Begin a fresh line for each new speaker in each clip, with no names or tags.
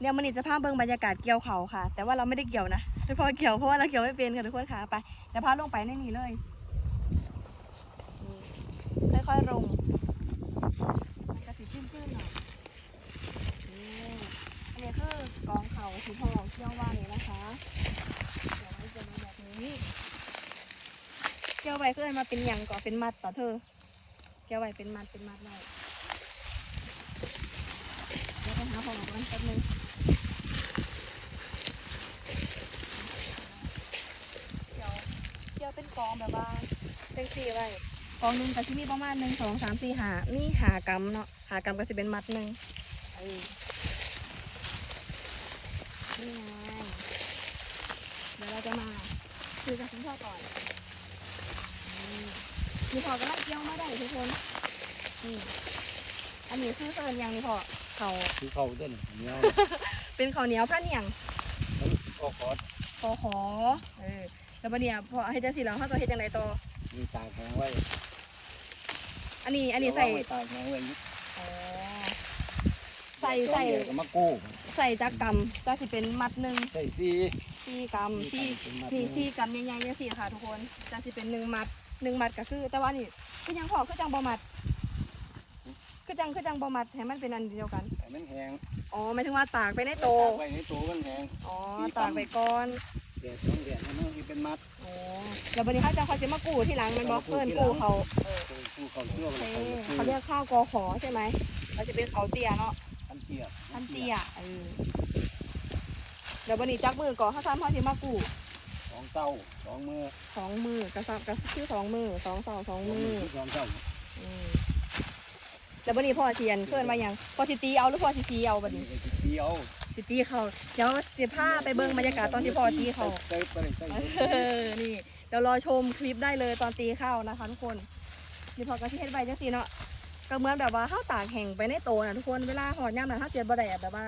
เดี๋ยวมันนี่จะพาเบิ่งบรรยากาศเกี่ยวเขาค่ะ แต่ว่าเราไม่ได้เกี่ยวนะทุกคนเกี่ยวเพราะว่าเราเกี่ยวไม่เป็นค่ะทุกคนค่ะไปเดี๋ยวพาลงไปในนี่เลยค่อยๆลงมันจะสีตื้นๆหน่อยนี่อันนี้คือกองเขาสีทองเกี่ยวว่านี่นะคะเดี๋ยวไว้จะมาแบบนี้เกี่ยวไว้เพื่อนมาเป็นยังก่อเป็นมัดต่อเธอเกี่ยวไว้เป็นมัดเป็นมัดไว้เดี๋ยวไปหาของกันแป๊บนึง เกี่ยวเกี่ยวเป็นก องแบบว่าเป็นสี่ไว้กองหนึ่งก็ที่มีประมาณหนึ่งสองสามสี่หามีหากำเนาะหากำก็จะเป็นมัดหนึ่งเออนี่ไงเดี๋ยวเราจะมาคุยกับคุณพ่อก่อนนี่มีพอกำลังเกี่ยวมาได้ทุกคนนี่อันนี้คือเซินยังนี่พอเขา
คือเขาเต้นเหนียว
เป็นข้าวเหนียวผ้าเหนียง
ก็ขอ
คอขอเออ แล้วบัดเนี้ยพอให้จังสีแล้วเขาจะเฮ็ดยังไงต่อ
มีตากแข็งไว้
อันนี้อันนี้ใส่
เาไว้ตากแข็งไว้
อ๋อ ใส่ใส่
เดี๋ยวก็มากู้
ใส่จักกรรมจะสิเป็นมัดหนึ่ง
ใส่ซี
สี่กรรมสี่
เป็นมัด
สี่
หนึ่ง
สี่กรรมใหญ่ๆเนี่ยสี่ค่ะทุกคนจะสิเป็นหนึ่งมัดหนึ่งมัดก็คือ แต่ว่านี่คือยังพอคือจังบ่มัด คือจังคือจังบ่มัดให้มันเป็นอันเดียวกัน
ให้มันแห้ง
อ๋อหมายถึงว่าตากไปในโต
ตากไว้ในโตมันแห้ง
อ๋อตากไปก่อน
แดดต้องแดดให้มันเป็นมัด
อ๋อแล้วบัดนี้เขาจะเขาจะมากู้ที่หลังแมันบอกเพิ่นกู้เขาเออ
กู้เขาเชื่อ
โอ
เขา
เค
เขา
เขาเรียกข้าวกอขอใช่ไหมเราจะเป็นเขาเตี้ยเนาะ
ทันเตี้ย
ท่านเตี้ยเออเดี๋ยววันนี้จักมือก่อนข้าวสารพ่อที่มากู้
สองเต้าสองมือ
สองมือกระซับกระชื่อสองมือสองสองสองมือ
สองเต้า
อืมเดี๋ยววันนี้พ่อเทียนเพื่อนมายังพ่อสิตีเอาหรือพ่อสิตีเอาบัดนี้
ไอ้ที่เตี้ยว
สิตีเขาเดี๋ยวสิพาไปเบิ่งบรรยากาศตอนที่พอตีเขา
ใส่ไปไป
เออนี่เดี๋ยวรอชมคลิปได้เลยตอนตีข้าวนะคะทุกคนนี่พอกระเทียนใบจังสีเนาะก็เหมือนแบบว่าข้าวตากแห้งไปในโตนะทุกคนเวลาหอดย่ามนะถ้าเจียนบ่ได้อะแบบว่า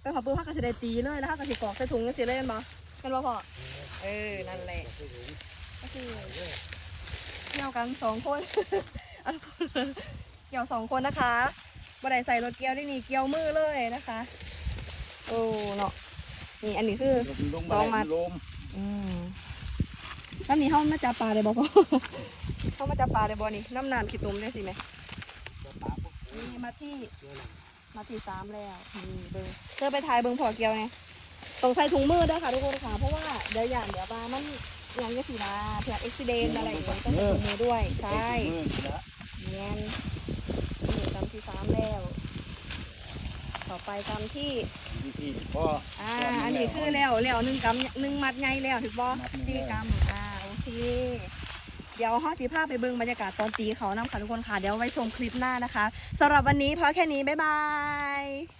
ไปหอดปื้มข้าวกระสิได้ตีเลยแล้วข้าวกระสิกรอกใส่ถุงจังสีเล่นบ่เป็นบ่พอเออนั่นแหละก็คือเกี่ยวกันสองคนเกี่ยวสองคนนะคะบ่ได้ใส่รถเกี่ยวได้นี่เกี่ยวมือเลยนะคะ โอ้เนาะนี่อันนี้คือ
ลง
สองมั
มา
ด
ลม
อืมน้ำนี้เขามาจับปลาได้บ่พ่อเขามาจับปลาได้บ่นี่น้ำนานขีดตุ่มได้สิไหมนี่มาที่มาที่สามแล้วนี่เบิ้งเจอไปถ่ายเบิ้งพอเกียวไงต้องใส่ถุงมือด้วยค่ะทุกคนค่ะเพราะว่าเดี๋ยวอย่างเดี๋ยวปลามันอยังจะสีนาเผื่ออุบิเหตุอะไรอย่างเงี้ยต้องใส่ถุงมือด้วยใช่
มือละ
เนียนนี่กำที่สามแล้ว ต่อไปกำที่
ที่ที่พ่อ
อ่าอันนี้คือแล้วแล้วหนึ่งกำหนึ่งมัดใหญ่แล้วถูกบ่
มัดหนึ่ง
สี่กำอ่าโอเค เดี๋ยวห้อสีผ้าไปเบิ่งบรรยากาศตอนตีเขานำค่ะทุกคนค่ะ เดี๋ยวไว้ชมคลิปหน้านะคะสำหรับวันนี้พอแค่นี้ บ๊ายบาย